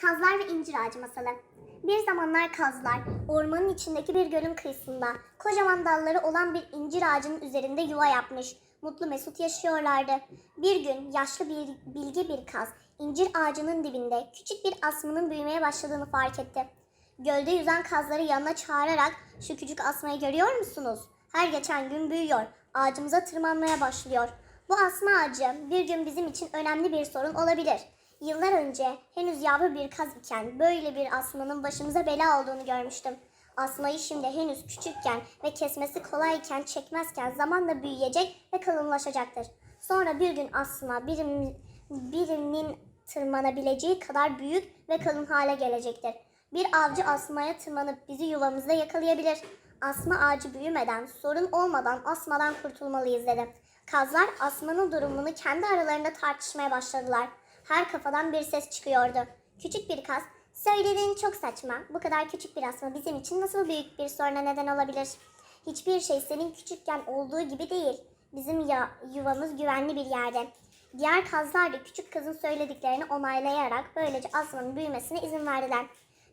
Kazlar ve incir ağacı masalı. Bir zamanlar kazlar ormanın içindeki bir gölün kıyısında kocaman dalları olan bir incir ağacının üzerinde yuva yapmış. Mutlu mesut yaşıyorlardı. Bir gün yaşlı bir bilge bir kaz incir ağacının dibinde küçük bir asmının büyümeye başladığını fark etti. Gölde yüzen kazları yanına çağırarak şu küçük asmayı görüyor musunuz? Her geçen gün büyüyor. Ağacımıza tırmanmaya başlıyor. Bu asma ağacı bir gün bizim için önemli bir sorun olabilir. Yıllar önce henüz yavru bir kaz iken böyle bir asmanın başımıza bela olduğunu görmüştüm. Asmayı şimdi henüz küçükken ve kesmesi kolayken çekmezken zamanla büyüyecek ve kalınlaşacaktır. Sonra bir gün asma birim, birinin tırmanabileceği kadar büyük ve kalın hale gelecektir. Bir avcı asmaya tırmanıp bizi yuvamızda yakalayabilir. Asma ağacı büyümeden, sorun olmadan asmadan kurtulmalıyız dedi. Kazlar asmanın durumunu kendi aralarında tartışmaya başladılar. Her kafadan bir ses çıkıyordu. Küçük bir kaz, söylediğin çok saçma. Bu kadar küçük bir asma bizim için nasıl büyük bir soruna neden olabilir? Hiçbir şey senin küçükken olduğu gibi değil. Bizim ya, yuvamız güvenli bir yerde. Diğer kazlar da küçük kızın söylediklerini onaylayarak böylece asmanın büyümesine izin verdiler.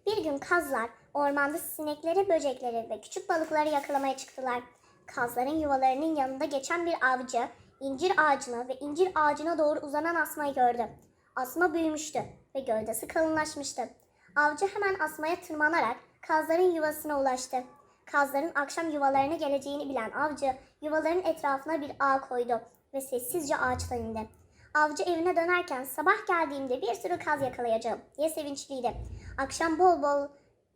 Bir gün kazlar ormanda sinekleri, böcekleri ve küçük balıkları yakalamaya çıktılar. Kazların yuvalarının yanında geçen bir avcı incir ağacına ve incir ağacına doğru uzanan asmayı gördü. Asma büyümüştü ve gövdesi kalınlaşmıştı. Avcı hemen asmaya tırmanarak kazların yuvasına ulaştı. Kazların akşam yuvalarına geleceğini bilen avcı yuvaların etrafına bir ağ koydu ve sessizce ağaçtan indi. Avcı evine dönerken sabah geldiğimde bir sürü kaz yakalayacağım diye sevinçliydi. Akşam bol bol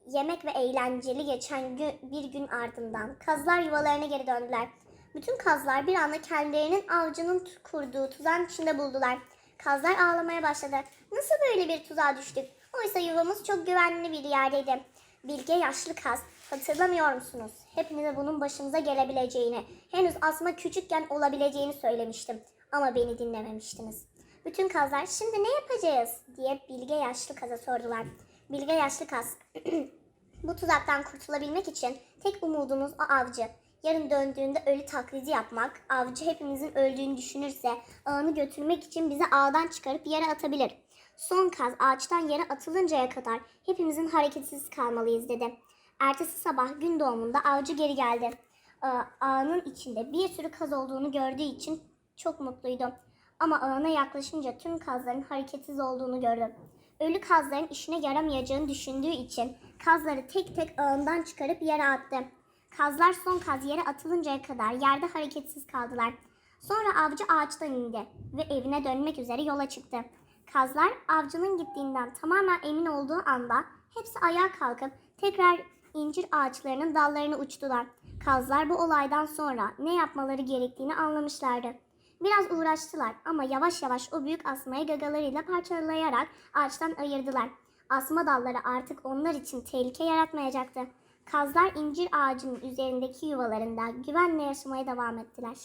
yemek ve eğlenceli geçen gü- bir gün ardından kazlar yuvalarına geri döndüler. Bütün kazlar bir anda kendilerinin avcının kurduğu tuzağın içinde buldular. Kazlar ağlamaya başladı. Nasıl böyle bir tuzağa düştük? Oysa yuvamız çok güvenli bir yerdeydi. Bilge yaşlı kaz, hatırlamıyor musunuz? Hepinize bunun başımıza gelebileceğini, henüz asma küçükken olabileceğini söylemiştim. Ama beni dinlememiştiniz. Bütün kazlar şimdi ne yapacağız diye Bilge yaşlı kaza sordular. Bilge yaşlı kaz, bu tuzaktan kurtulabilmek için tek umudumuz o avcı. Yarın döndüğünde ölü taklidi yapmak, avcı hepimizin öldüğünü düşünürse ağını götürmek için bizi ağdan çıkarıp yere atabilir. Son kaz ağaçtan yere atılıncaya kadar hepimizin hareketsiz kalmalıyız dedi. Ertesi sabah gün doğumunda avcı geri geldi. Ağının içinde bir sürü kaz olduğunu gördüğü için çok mutluydu. Ama ağına yaklaşınca tüm kazların hareketsiz olduğunu gördü. Ölü kazların işine yaramayacağını düşündüğü için kazları tek tek ağından çıkarıp yere attı. Kazlar son kaz yere atılıncaya kadar yerde hareketsiz kaldılar. Sonra avcı ağaçtan indi ve evine dönmek üzere yola çıktı. Kazlar avcının gittiğinden tamamen emin olduğu anda hepsi ayağa kalkıp tekrar incir ağaçlarının dallarına uçtular. Kazlar bu olaydan sonra ne yapmaları gerektiğini anlamışlardı. Biraz uğraştılar ama yavaş yavaş o büyük asmayı gagalarıyla parçalayarak ağaçtan ayırdılar. Asma dalları artık onlar için tehlike yaratmayacaktı. Kazlar incir ağacının üzerindeki yuvalarında güvenle yaşamaya devam ettiler.